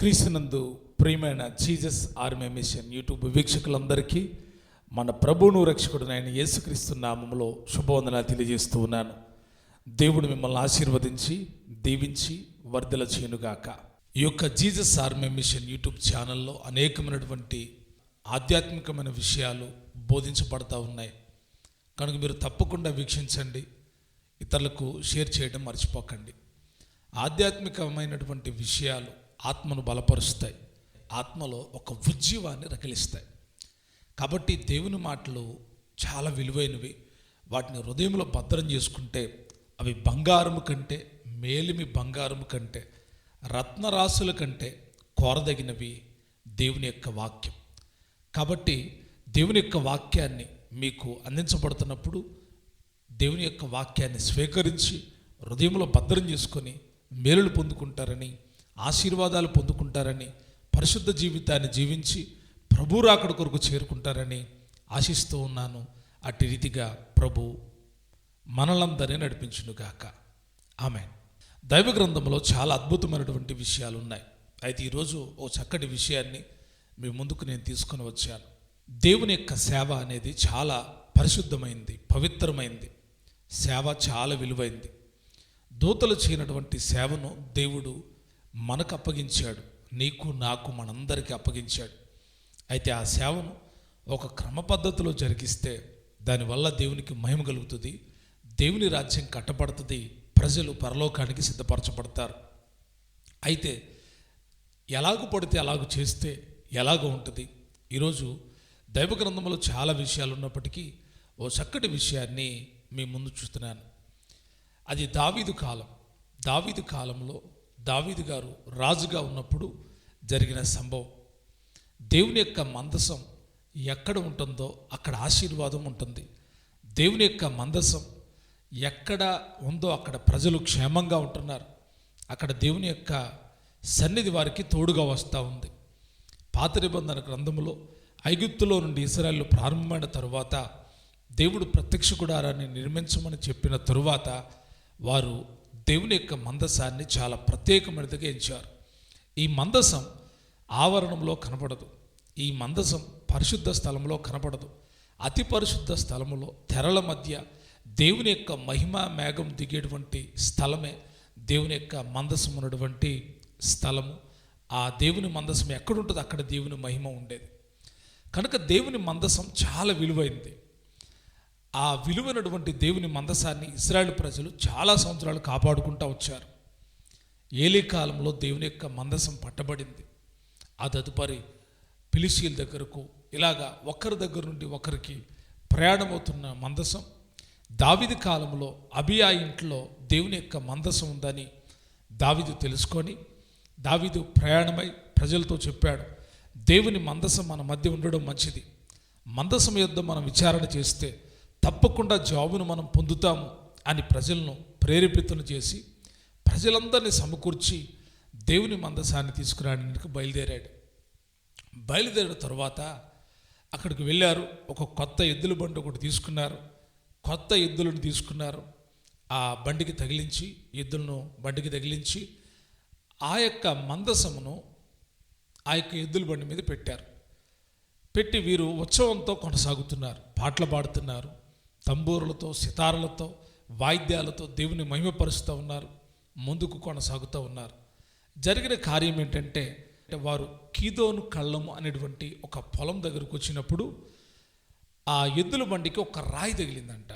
క్రీస్తునందు ప్రియమైన Jesus army machine YouTube వీక్షకులందరికీ మన ప్రభువును రక్షకుడు యేసుక్రీస్తు నామములో శుభవందన తెలియజేస్తూ ఉన్నాను. దేవుడు మిమ్మల్ని ఆశీర్వదించి దీవించి వర్ధల చేయనుగాక. ఈ యొక్క జీజస్ ఆర్మీ మిషన్ యూట్యూబ్ ఛానల్లో అనేకమైనటువంటి ఆధ్యాత్మికమైన విషయాలు బోధించబడతా ఉన్నాయి. కనుక మీరు తప్పకుండా వీక్షించండి ఇతరులకు షేర్ చేయడం మర్చిపోకండి. ఆధ్యాత్మికమైనటువంటి విషయాలు ఆత్మను బలపరుస్తాయి. ఆత్మలో ఒక ఉజ్జీవాన్ని రగిలిస్తాయి. కాబట్టి దేవుని మాటలు చాలా విలువైనవి. వాటిని హృదయంలో భద్రం చేసుకుంటే అవి బంగారము కంటే మేలిమి బంగారము కంటే రత్నరాశుల కంటే కోరదగినవి దేవుని యొక్క వాక్యం. కాబట్టి దేవుని యొక్క వాక్యాన్ని మీకు అందించబడుతున్నప్పుడు దేవుని యొక్క వాక్యాన్ని స్వీకరించి హృదయంలో భద్రం చేసుకొని మేలులు పొందుకుంటారని ఆశీర్వాదాలు పొందుకుంటారని పరిశుద్ధ జీవితాన్ని జీవించి ప్రభు రాకడ కొరకు చేరుకుంటారని ఆశిస్తూ ఉన్నాను. అట్టి రీతిగా ప్రభు మనలందరినీ నడిపించునుగాక. ఆమె దైవ గ్రంథంలో చాలా అద్భుతమైనటువంటి విషయాలు ఉన్నాయి. అయితే ఈరోజు ఓ చక్కటి విషయాన్ని మీ ముందుకు నేను తీసుకొని వచ్చాను. దేవుని యొక్క సేవ అనేది చాలా పరిశుద్ధమైంది పవిత్రమైంది. సేవ చాలా విలువైంది. దూతలు చేయనటువంటి సేవను దేవుడు మనకు అప్పగించాడు. నీకు నాకు మనందరికీ అప్పగించాడు. అయితే ఆ సేవను ఒక క్రమ పద్ధతిలో జరిగిస్తే దానివల్ల దేవునికి మహిమ కలుగుతుంది. దేవుని రాజ్యం కట్టబడుతుంది. ప్రజలు పరలోకానికి సిద్ధపరచబడతారు. అయితే ఎలాగ పడితే అలాగ చేస్తే ఎలాగ ఉంటుంది. ఈరోజు దైవ గ్రంథంలో చాలా విషయాలు ఉన్నప్పటికీ ఓ చక్కటి విషయాన్ని మీ ముందు చూస్తున్నాను. అది దావీదు కాలం. దావీదు కాలంలో దావీదు గారు రాజుగా ఉన్నప్పుడు జరిగిన సంభవం. దేవుని యొక్క మందసం ఎక్కడ ఉంటుందో అక్కడ ఆశీర్వాదం ఉంటుంది. దేవుని యొక్క మందసం ఎక్కడ ఉందో అక్కడ ప్రజలు క్షేమంగా ఉంటున్నారు. అక్కడ దేవుని యొక్క సన్నిధి వారికి తోడుగా వస్తూ ఉంది. పాత నిబంధన గ్రంథములో ఐగుప్తులో నుండి ఇస్రాయల్ ప్రారంభమైన తరువాత దేవుడు ప్రత్యక్ష గుడారాన్ని నిర్మించమని చెప్పిన తరువాత వారు దేవుని యొక్క మందసాన్ని చాలా ప్రత్యేకమైనదిగా ఎంచారు. ఈ మందసం ఆవరణంలో కనపడదు ఈ మందసం పరిశుద్ధ స్థలంలో కనపడదు అతి పరిశుద్ధ స్థలములో తెరల మధ్య దేవుని యొక్క మహిమ మేఘం దిగేటువంటి స్థలమే దేవుని యొక్క మందసం ఉన్నటువంటి స్థలము. ఆ దేవుని మందసం ఎక్కడుంటుందో? అక్కడ దేవుని మహిమ ఉండేది. కనుక దేవుని మందసం చాలా విలువైంది. ఆ విలువైనటువంటి దేవుని మందసాన్ని ఇస్రాయేల్ ప్రజలు చాలా సంవత్సరాలు కాపాడుకుంటూ వచ్చారు. ఏలి కాలంలో దేవుని యొక్క మందసం పట్టబడింది. ఆ తదుపరి పిలిసీల దగ్గరకు ఇలాగా ఒకరి దగ్గర నుండి ఒకరికి ప్రయాణమవుతున్న మందసం దావిది కాలంలో అబియా ఇంట్లో దేవుని యొక్క మందసం ఉందని దావిదు తెలుసుకొని దావిదు ప్రయాణమై ప్రజలతో చెప్పాడు దేవుని మందసం మన మధ్య ఉండడం మంచిది. మందసం యుద్ధం మనం విచారణ చేస్తే తప్పకుండా జాబును మనం పొందుతాము అని ప్రజలను ప్రేరేపితులు చేసి ప్రజలందరినీ సమకూర్చి దేవుని మందసాన్ని తీసుకురావడానికి బయలుదేరాడు. బయలుదేరిన తర్వాత అక్కడికి వెళ్ళారు. ఒక కొత్త ఎద్దుల బండి ఒకటి తీసుకున్నారు. కొత్త ఎద్దులను తీసుకున్నారు. ఆ బండికి తగిలించి ఎద్దులను బండికి తగిలించి ఆ యొక్క మందసమును ఆ యొక్క ఎద్దుల బండి మీద పెట్టారు. పెట్టి వీరు ఉత్సవంతో కొనసాగుతున్నారు. పాటలు పాడుతున్నారు. తంబూరులతో సితారులతో వాయిద్యాలతో దేవుని మహిమపరుస్తూ ఉన్నారు ముందుకు కొనసాగుతూ ఉన్నారు. జరిగిన కార్యం ఏంటంటే వారు కీదోను కళ్ళము అనేటువంటి ఒక పొలం దగ్గరకు వచ్చినప్పుడు ఆ ఎద్దుల బండికి ఒక రాయి తగిలిందంట.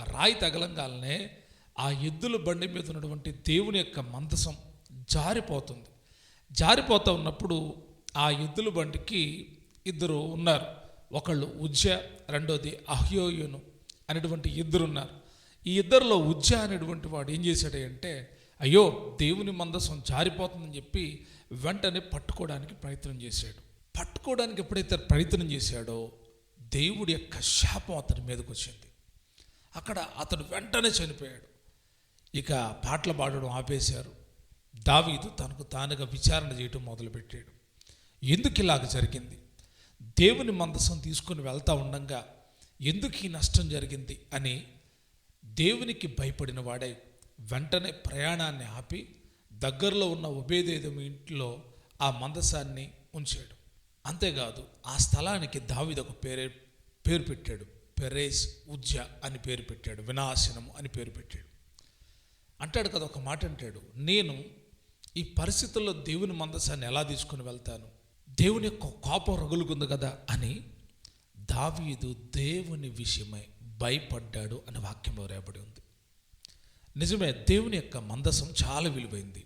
ఆ రాయి తగలంగానే ఆ ఎద్దుల బండి మీద ఉన్నటువంటి దేవుని యొక్క మందసం జారిపోతుంది. జారిపోతూ ఉన్నప్పుడు ఆ ఎద్దుల బండికి ఇద్దరు ఉన్నారు. ఒకళ్ళు ఉజ్జ రెండోది అహ్యోయును. అనేటువంటి ఇద్దరు ఉన్నారు ఈ ఇద్దరిలో ఉజ్జా అనేటువంటి వాడు ఏం చేశాడంటే అయ్యో దేవుని మందసం జారిపోతుందని చెప్పి వెంటనే పట్టుకోవడానికి ప్రయత్నం చేశాడు. పట్టుకోవడానికి ఎప్పుడైతే ప్రయత్నం చేశాడో దేవుడి యొక్క శాపం అతని మీదకి వచ్చింది. అక్కడ అతడు వెంటనే చనిపోయాడు. ఇక పాటలు పాడడం ఆపేశారు. దావీదు తనకు తానుగా విచారణ చేయటం మొదలుపెట్టాడు. ఎందుకు ఇలాగ జరిగింది? దేవుని మందసం తీసుకొని వెళ్తా ఉండగా ఎందుకు ఈ నష్టం జరిగింది అని దేవునికి భయపడిన వాడై వెంటనే ప్రయాణాన్ని ఆపి దగ్గరలో ఉన్న ఉభయదేదం ఇంట్లో ఆ మందసాన్ని ఉంచాడు. అంతేకాదు ఆ స్థలానికి దావిదకు ఒక పేరే పేరు పెట్టాడు. పెరేస్ ఉజ్జ అని పేరు పెట్టాడు. వినాశనము అని పేరు పెట్టాడు. అంటాడు కదా ఒక మాట అంటాడు నేను ఈ పరిస్థితుల్లో దేవుని మందసాన్ని ఎలా తీసుకుని వెళ్తాను? దేవుని యొక్క కోపం రగులుకుంది కదా అని దావీదు దేవుని విషయమై భయపడ్డాడు అని వాక్యంలో రాయబడి ఉంది. నిజమే దేవుని యొక్క మందసం చాలా విలువైంది.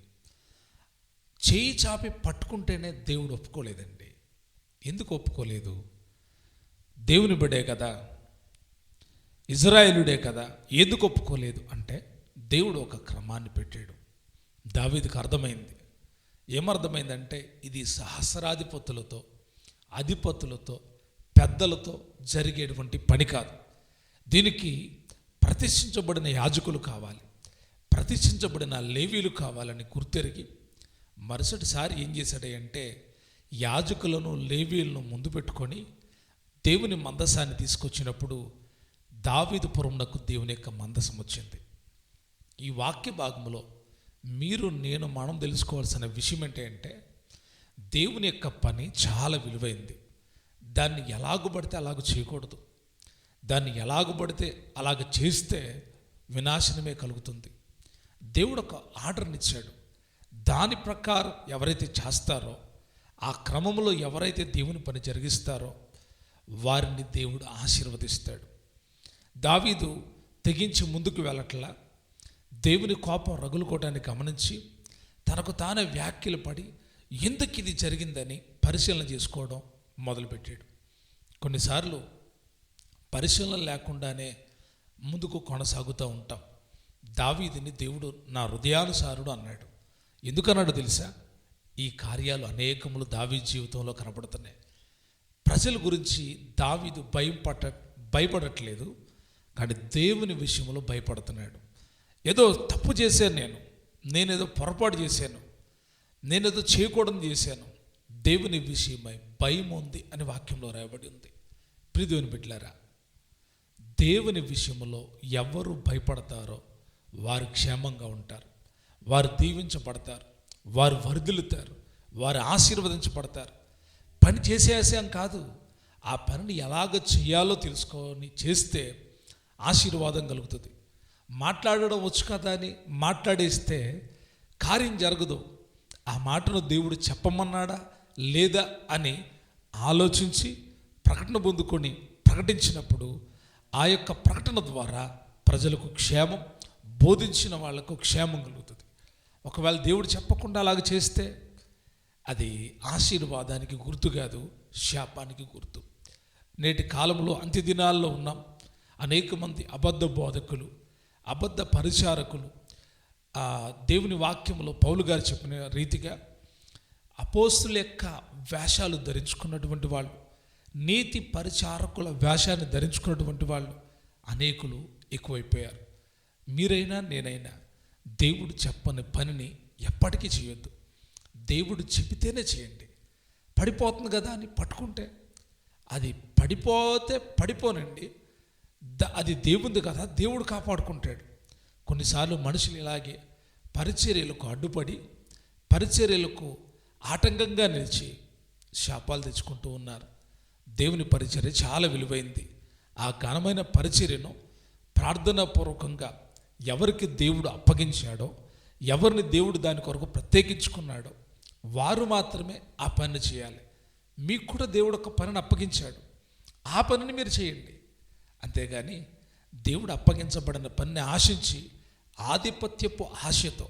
చేయి చాపి పట్టుకుంటేనే దేవుడు ఒప్పుకోలేదండి. ఎందుకు ఒప్పుకోలేదు? దేవుని బిడే కదా ఇజ్రాయేలుడే కదా ఎందుకు ఒప్పుకోలేదు? అంటే దేవుడు ఒక క్రమాన్ని పెట్టాడు. దావీదికి అర్థమైంది. ఏమర్థమైందంటే ఇది సహస్రాధిపతులతో అధిపతులతో పెద్దలతో జరిగేటువంటి పని కాదు. దీనికి ప్రతిష్ఠించబడిన యాజకులు కావాలి ప్రతిష్ఠించబడిన లేవీలు కావాలని గుర్తెరిగి మరుసటిసారి ఏం చేశాడంటే యాజకులను లేవీలను ముందు పెట్టుకొని దేవుని మందసాన్ని తీసుకొచ్చినప్పుడు దావీదుపురంనకు దేవుని యొక్క మందసం వచ్చింది. ఈ వాక్య భాగంలో మీరు నేను మనం తెలుసుకోవాల్సిన విషయం ఏంటంటే దేవుని యొక్క పని చాలా విలువైంది. దాన్ని ఎలాగు పడితే అలాగ చేయకూడదు. దాన్ని ఎలాగు పడితే అలాగ చేస్తే వినాశనమే కలుగుతుంది. దేవుడు ఒక ఆర్డర్ని ఇచ్చాడు. దాని ప్రకారం ఎవరైతే చేస్తారో ఆ క్రమంలో ఎవరైతే దేవుని పని జరిగిస్తారో వారిని దేవుడు ఆశీర్వదిస్తాడు. దావీదు తెగించి ముందుకు వెళ్ళట్లా. దేవుని కోపం రగులుకోవటాన్ని గమనించి తనకు తానే వ్యాఖ్యలు పడి ఎందుకు ఇది జరిగిందని పరిశీలన చేసుకోవడం? మొదలుపెట్టాడు. కొన్నిసార్లు పరిశీలన లేకుండానే ముందుకు కొనసాగుతూ ఉంటాం. దావీదిని దేవుడు నా హృదయానుసారుడు అన్నాడు. ఎందుకన్నాడు తెలుసా? ఈ కార్యాలు అనేకములు దావీ జీవితంలో కనబడుతున్నాయి. ప్రజల గురించి దావీదు భయం పట్ట భయపడట్లేదు కానీ దేవుని విషయంలో భయపడుతున్నాడు. ఏదో తప్పు చేశాను నేను నేనేదో పొరపాటు చేశాను నేనేదో చేయకూడదు చేశాను దేవుని విషయమై భయం ఉంది అని వాక్యంలో రాయబడి ఉంది. ప్రిదేవుని బిడ్డలారా దేవుని విషయంలో ఎవరు భయపడతారో వారు క్షేమంగా ఉంటారు. వారు దీవించబడతారు వారు వరదలుతారు వారు ఆశీర్వదించబడతారు. పని చేసేసాం కాదు. ఆ పనిని ఎలాగ చేయాలో తెలుసుకొని చేస్తే ఆశీర్వాదం కలుగుతుంది. మాట్లాడడం వచ్చు కదా అని మాట్లాడేస్తే కార్యం జరగదు. ఆ మాటను దేవుడు చెప్పమన్నాడా? లేదా అని ఆలోచించి ప్రకటన పొందుకొని ప్రకటించినప్పుడు ఆ యొక్క ప్రకటన ద్వారా ప్రజలకు క్షేమం బోధించిన వాళ్ళకు క్షేమం కలుగుతుంది. ఒకవేళ దేవుడు చెప్పకుండా అలాగ చేస్తే అది ఆశీర్వాదానికి గుర్తు కాదు శాపానికి గుర్తు. నేటి కాలంలో అంత్య దినాల్లో ఉన్నాం. అనేక మంది అబద్ధ బోధకులు అబద్ధ పరిచారకులు దేవుని వాక్యంలో పౌలు గారు చెప్పిన రీతిగా అపోస్తుల యొక్క వేషాలు ధరించుకున్నటువంటి వాళ్ళు నీతి పరిచారకుల వేషాన్ని ధరించుకున్నటువంటి వాళ్ళు అనేకులు ఎక్కువైపోయారు. మీరైనా నేనైనా దేవుడు చెప్పని పనిని ఎప్పటికీ చేయొద్దు. దేవుడు చెబితేనే చేయండి. పడిపోతుంది కదా అని పట్టుకుంటే అది పడిపోతే పడిపోనండి. ద- అది దేవుంది కదా దేవుడు కాపాడుకుంటాడు. కొన్నిసార్లు మనుషులు ఇలాగే పరిచర్యలకు అడ్డుపడి పరిచర్యలకు ఆటంకంగా నిలిచి శాపాలు తెచ్చుకుంటూ ఉన్నారు. దేవుని పరిచర్య చాలా విలువైంది. ఆ ఘనమైన పరిచర్యను ప్రార్థనాపూర్వకంగా ఎవరికి దేవుడు అప్పగించాడో ఎవరిని దేవుడు దాని కొరకు ప్రత్యేకించుకున్నాడో వారు మాత్రమే ఆ పని చేయాలి. మీకు కూడా దేవుడు ఒక పనిని అప్పగించాడు. ఆ పనిని మీరు చేయండి. అంతేగాని దేవుడు అప్పగించబడిన పనిని ఆశించి ఆధిపత్యపు ఆశతో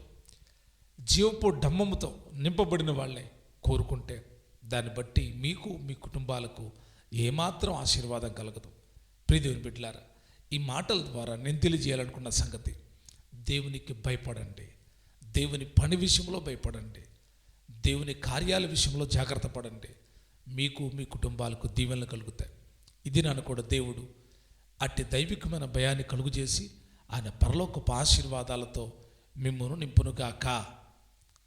జీవపు డమ్మముతో నింపబడిన వాళ్ళే కోరుకుంటే దాన్ని బట్టి మీకు మీ కుటుంబాలకు ఏమాత్రం ఆశీర్వాదం కలగదు. ప్రియదేవుని బిడ్డలారా ఈ మాటల ద్వారా నేను తెలియజేయాలనుకున్న సంగతి దేవునికి భయపడండి. దేవుని పని విషయంలో భయపడండి. దేవుని కార్యాల విషయంలో జాగ్రత్త పడండి. మీకు మీ కుటుంబాలకు దీవెనలు కలుగుతాయి. ఇది నన్ను కూడా దేవుడు అట్టి దైవికమైన భయాన్ని కలుగు చేసి ఆయన పరలోకపు ఆశీర్వాదాలతో మిమ్మల్ని నింపునుగాక.